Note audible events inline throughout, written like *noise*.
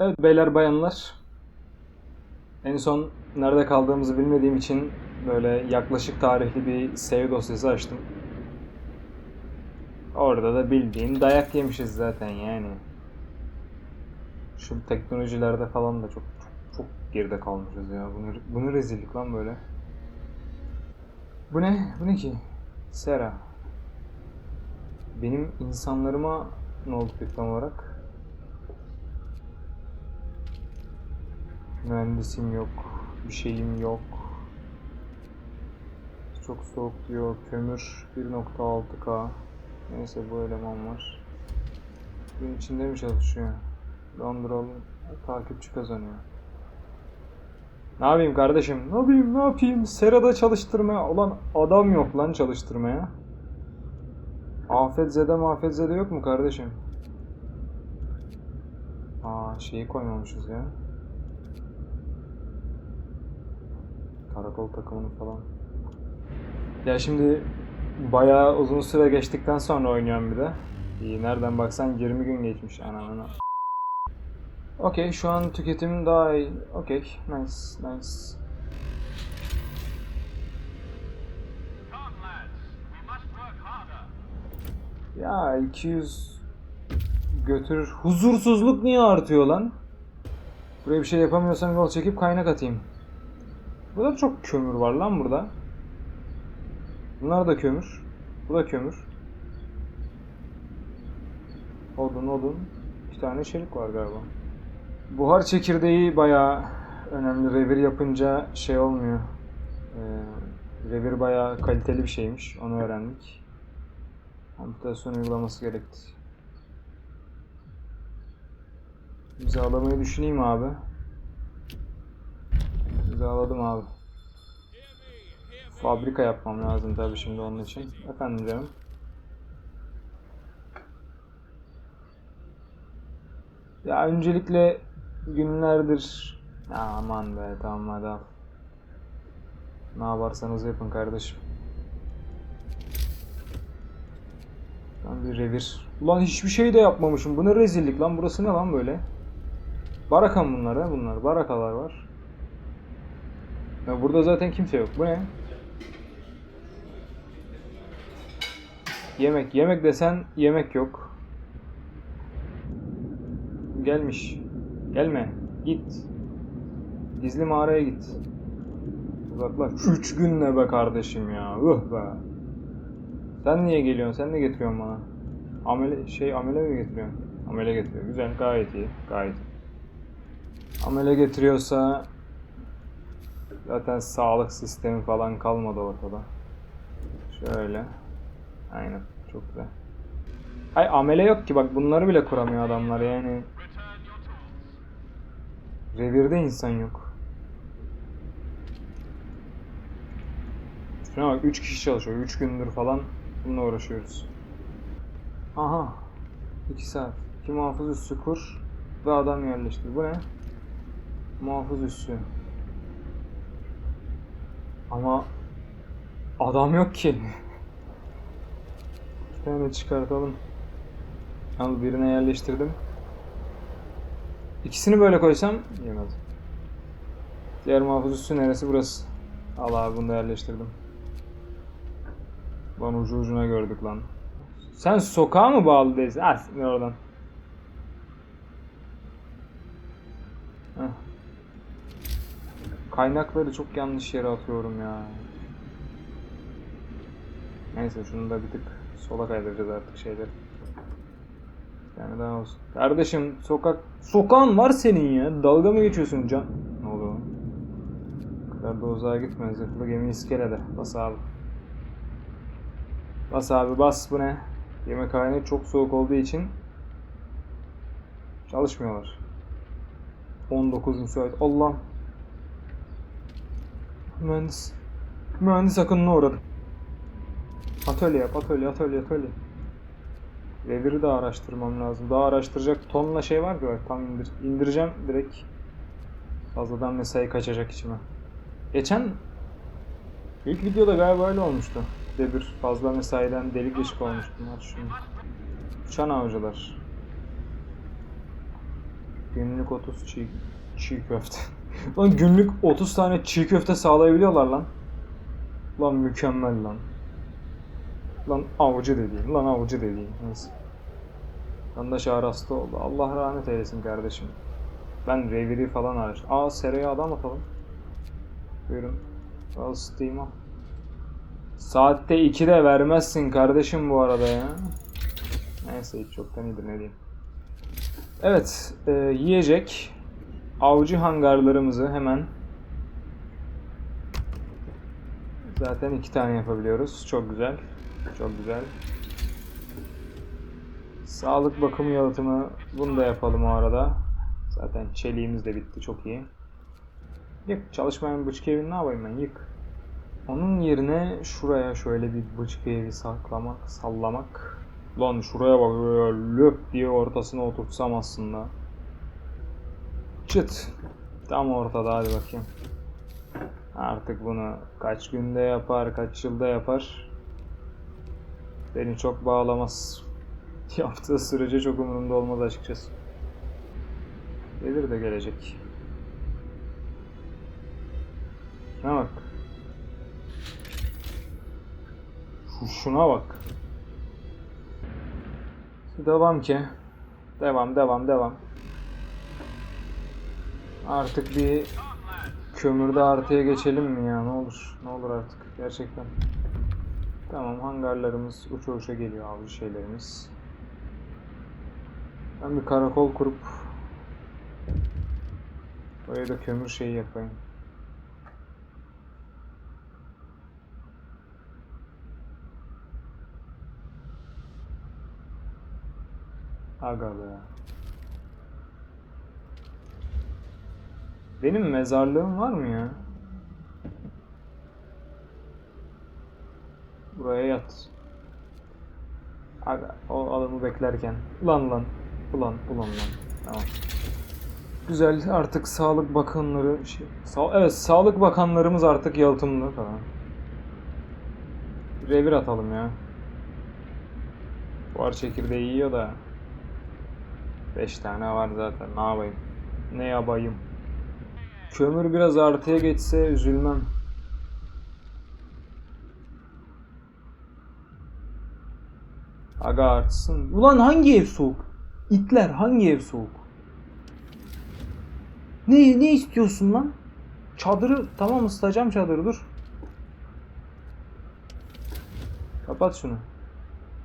Evet beyler bayanlar. En son nerede kaldığımızı bilmediğim için böyle yaklaşık tarihli bir save dosyası açtım. Orada da bildiğin dayak yemişiz zaten yani. Şu teknolojilerde falan da çok çok, çok geride kalmışız ya. Bunu, bunu rezillik lan böyle. Bu ne? Bu ne ki? Sera. Benim insanlarıma ne oldu tam olarak? Mühendisim yok. Bir şeyim yok. Çok soğuk diyor. Kömür 1.6K. Neyse bu eleman var. Gün içinde mi çalışıyor? Donduralım. Takipçi kazanıyor. Ne yapayım kardeşim? Ne yapayım ne yapayım? Serada çalıştırmaya. Ulan adam yok lan çalıştırmaya. Afetzede mafetzede yok mu kardeşim? Aa şeyi koymamışız ya. Karakol takımını falan. Ya şimdi bayağı uzun süre geçtikten sonra oynuyorum bir de. İyi nereden baksan 20 gün geçmiş anamına. Okey şu an tüketim daha iyi. Okey nice nice. Ya 200 götürür. Huzursuzluk niye artıyor lan? Buraya bir şey yapamıyorsam yol çekip kaynak atayım. Burada çok kömür var lan burada. Bunlar da kömür. Bu da kömür. Odun odun. Bir tane çelik var galiba. Buhar çekirdeği bayağı önemli. Revir yapınca şey olmuyor. Ee, revir bayağı kaliteli bir şeymiş. Onu öğrendik. Amputasyon uygulaması gerekti. İmzalamayı düşüneyim abi. İmzaladım abi. Fabrika yapmam lazım tabii şimdi onun için. Efendim canım. Ya öncelikle günlerdir... Ya aman be tamam hadi al. Ne yaparsanız yapın kardeşim. Lan bir revir. Ulan hiçbir şey de yapmamışım. Bu ne rezillik lan. Burası ne lan böyle? Baraka bunlar ha bunlar? Barakalar var. Ya burada zaten kimse yok. Bu ne? Yemek. Yemek desen yemek yok. Gelmiş. Gelme. Git. Gizli mağaraya git. Uzaklaş. Üç gün ne be kardeşim ya. Üh be. Sen niye geliyorsun? Sen ne getiriyorsun bana? Amele şey amele mi getiriyorsun? Amele getiriyor. Güzel, gayet iyi. Gayet. iyi. Amele getiriyorsa zaten sağlık sistemi falan kalmadı ortada. Şöyle. Aynen. Çok güzel. Hay amele yok ki bak bunları bile kuramıyor adamlar yani. Revirde insan yok. Şuna bak 3 kişi çalışıyor. 3 gündür falan bununla uğraşıyoruz. Aha. 2 saat. 2 muhafız üssü kur ve adam yerleştir. Bu ne? Muhafız üssü. Ama adam yok ki. Bir tane çıkartalım. Al birine yerleştirdim. İkisini böyle koysam yemez. Diğer muhafız üssü neresi? Burası. Al abi bunu da yerleştirdim. Lan ucu ucuna gördük lan. Sen sokağa mı bağlı değilsin? Siktir oradan. Kaynakları çok yanlış yere atıyorum ya. Neyse şunu da bir tık sola kaydıracağız artık şeyleri. Yani daha olsun. Kardeşim sokak... Sokağın var senin ya. Dalga mı geçiyorsun can? Ne lan? Bu kadar da uzağa gitme. Zırhlı gemi iskelede. Bas abi. Bas abi bas bu ne? Yemekhane çok soğuk olduğu için çalışmıyorlar. 19 müsait. Allah. Mühendis. Mühendis akınına uğradım. Atölye yap, atölye, atölye, atölye. Reviri de araştırmam lazım. Daha araştıracak tonla şey var ki tam indir. indireceğim direkt. Fazladan mesai kaçacak içime. Geçen ilk videoda galiba öyle olmuştu. De bir fazla mesaiden delik deşik olmuştu. Aç şunu. Uçan avcılar. Günlük 30 çiğ, çiğ köfte. Lan günlük 30 tane çiğ köfte sağlayabiliyorlar lan. Lan mükemmel lan. Lan avcı dediğin, lan avcı dediğin. Neyse. Yandaş ağır hasta oldu. Allah rahmet eylesin kardeşim. Ben reviri falan araç. Aa seraya adam atalım. Buyurun. Al Steam al. Saatte 2'de vermezsin kardeşim bu arada ya. Neyse hiç çoktan iyidir ne diyeyim. Evet, e, yiyecek. Avcı hangarlarımızı hemen Zaten iki tane yapabiliyoruz. Çok güzel. Çok güzel. Sağlık bakım yalıtımı bunu da yapalım o arada. Zaten çeliğimiz de bitti. Çok iyi. Yık. Çalışmayan bıçkı evini ne yapayım ben? Yık. Onun yerine şuraya şöyle bir bıçkı evi saklamak, sallamak. Lan şuraya bak böyle löp diye ortasına oturtsam aslında. Çıt. Tam ortada hadi bakayım. Artık bunu kaç günde yapar, kaç yılda yapar. Beni çok bağlamaz. *laughs* Yaptığı sürece çok umurumda olmaz açıkçası. Gelir de gelecek. Şuna bak. Şu, şuna bak. Devam ki. Devam, devam, devam. Artık bir kömürde artıya geçelim mi ya? Ne olur, ne olur artık gerçekten. Tamam, hangarlarımız uça uça geliyor avcı şeylerimiz. Ben bir karakol kurup oraya da kömür şeyi yapayım. Aga be. Benim mezarlığım var mı ya? Buraya yat. Aga, o adamı beklerken. Ulan lan. Ulan, ulan lan. Tamam. Güzel artık sağlık bakanları şey, sağ, evet sağlık bakanlarımız artık yalıtımlı falan. Revir atalım ya. Buhar çekirdeği yiyor da 5 tane var zaten ne yapayım? Ne yapayım? Kömür biraz artıya geçse üzülmem. Aga artsın. Ulan hangi ev soğuk? İtler hangi ev soğuk? Ne ne istiyorsun lan? Çadırı tamam ısıtacağım çadırı dur. Kapat şunu.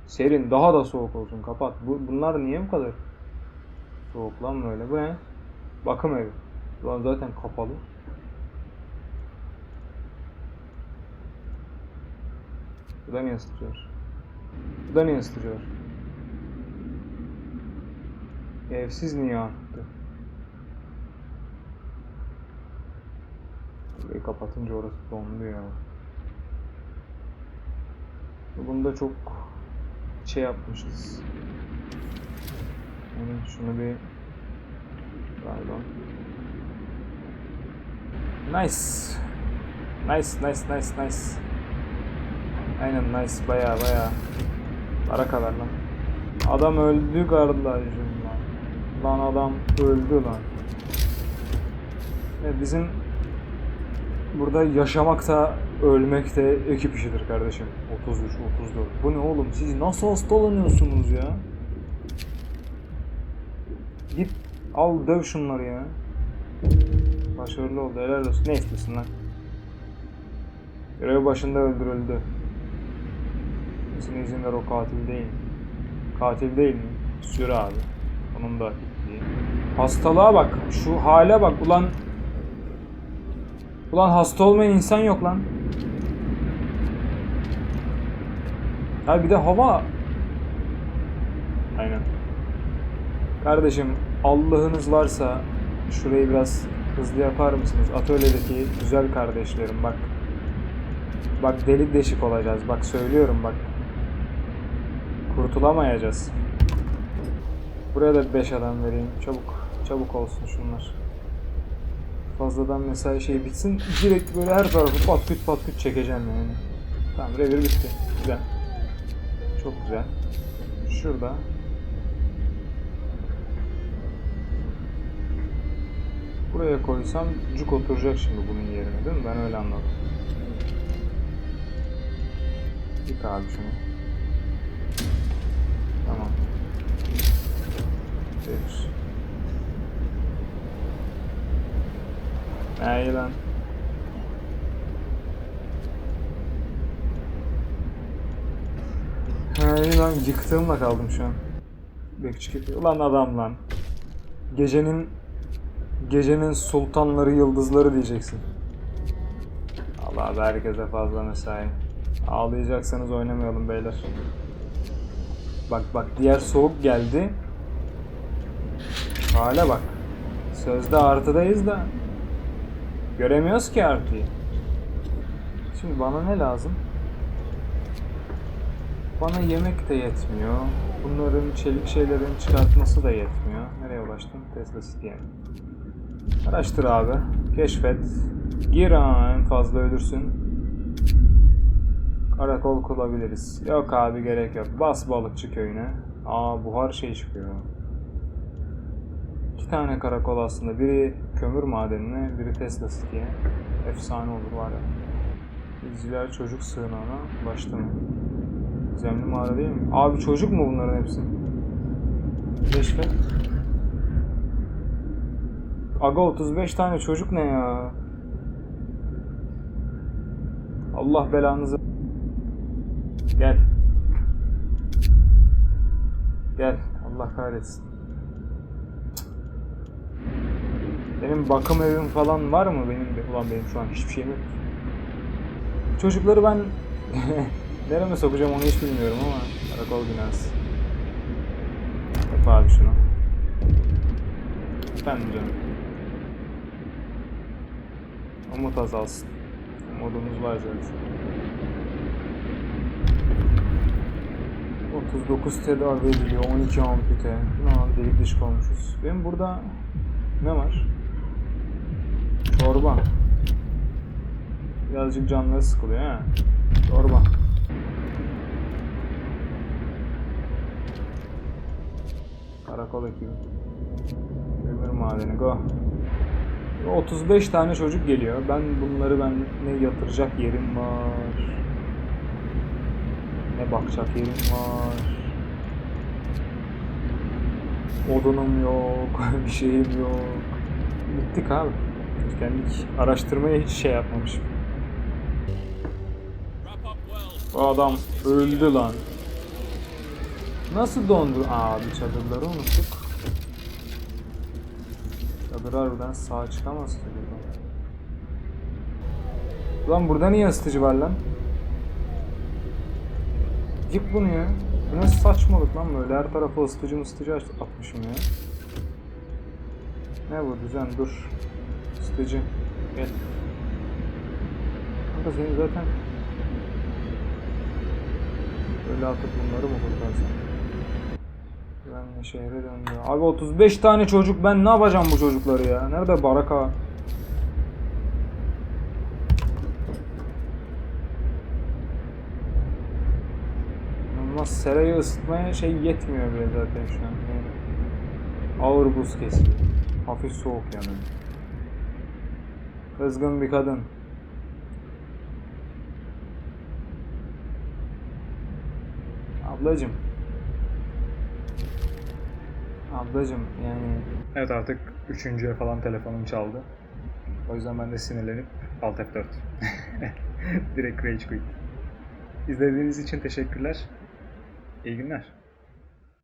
Serin daha da soğuk olsun kapat. Bu, bunlar niye bu kadar soğuk lan böyle? Bu ne? Bakım evi. Ulan zaten kapalı. Bu da niye ısıtıyor? Bu da niye ısıtıyor? Evsiz niye arttı? Burayı kapatınca orası dondu ya. Bunda çok şey yapmışız. Yani şunu bir pardon. Nice. Nice, nice, nice, nice. Aynen nice, baya baya. Para kadar lan. Adam öldü kardeşim lan. Lan adam öldü lan. Evet, bizim burada yaşamak da ölmek de ekip işidir kardeşim. 33, 34. Bu ne oğlum? Siz nasıl hastalanıyorsunuz ya? Git al döv şunları ya. Başarılı oldu. Helal olsun. Ne istiyorsun lan? Görev başında öldürüldü. Kesin izin ver o katil değil. Katil değil mi? Sür abi. Onun da itliği. Hastalığa bak. Şu hale bak. Ulan Ulan hasta olmayan insan yok lan. Ha bir de hava. Aynen. Kardeşim Allah'ınız varsa şurayı biraz hızlı yapar mısınız? Atölyedeki güzel kardeşlerim bak. Bak delik deşik olacağız. Bak söylüyorum bak. Kurtulamayacağız. Buraya da 5 adam vereyim. Çabuk. Çabuk olsun şunlar. Fazladan mesai şey bitsin. Direkt böyle her tarafı pat küt pat küt çekeceğim yani. Tamam revir bitti. Güzel. Çok güzel. Şurada Buraya koysam cuk oturacak şimdi bunun yerine değil mi? Ben öyle anladım. Yık abi şunu. Tamam. Ha iyi lan. İyi lan yıktığımla kaldım şu an. Bekçi. Ulan adam lan. Gecenin gecenin sultanları yıldızları diyeceksin. Allah abi herkese fazla mesai. Ağlayacaksanız oynamayalım beyler. Bak bak diğer soğuk geldi. Hale bak. Sözde artıdayız da göremiyoruz ki artıyı. Şimdi bana ne lazım? Bana yemek de yetmiyor. Bunların çelik şeylerin çıkartması da yetmiyor. Nereye ulaştım? Tesla City'ye. Araştır abi. Keşfet. Gir ha en fazla ölürsün. Karakol kurabiliriz. Yok abi gerek yok. Bas balıkçı köyüne. Aa buhar şey çıkıyor. İki tane karakol aslında. Biri kömür madenine, biri Tesla City'ye. Efsane olur var ya. İzciler çocuk sığınağına ulaştı mı? Gizemli mağara değil mi? Abi çocuk mu bunların hepsi? Keşfet. Aga 35 tane çocuk ne ya? Allah belanızı... Gel. Gel. Allah kahretsin. Benim bakım evim falan var mı benim? Ulan benim şu an hiçbir şeyim yok. Çocukları ben *laughs* nereme sokacağım onu hiç bilmiyorum ama karakol binası. Yap abi şunu. Efendim canım. Umut azalsın. Umudumuz var zaten. 39 tedavi ediliyor, 12 ampute. Lan delik dişik olmuşuz. Benim burada ne var? Çorba. Birazcık canları sıkılıyor ha. Çorba. Karakol ekibi. Ömür madeni go. 35 tane çocuk geliyor. Ben bunları ben ne yatıracak yerim var. Ne bakacak yerim var. Odunum yok, *laughs* bir şeyim yok. Bittik abi. Kendik araştırmaya hiç şey yapmamışım. Bu adam öldü lan. Nasıl dondu? Abi çadırları unuttuk. Çadır harbiden sağ çıkamaz ki buradan. Lan burada niye ısıtıcı var lan? Yık bunu ya. Bu nasıl saçmalık lan böyle her tarafa ısıtıcı ısıtıcı atmışım ya. Ne bu düzen dur. Isıtıcı. Gel. Kanka senin zaten Böyle atıp bunları mı kurtarsam? Güvenli şehre döndü. Abi 35 tane çocuk ben ne yapacağım bu çocukları ya? Nerede baraka? Ama serayı ısıtmaya şey yetmiyor bile zaten şu an. Yani ağır buz kesiyor. Hafif soğuk yani. Kızgın bir kadın. Ablacım. Ablacım yani... Evet artık üçüncüye falan telefonum çaldı. O yüzden ben de sinirlenip Alt F4. *laughs* Direkt Rage Quit. İzlediğiniz için teşekkürler. İyi günler.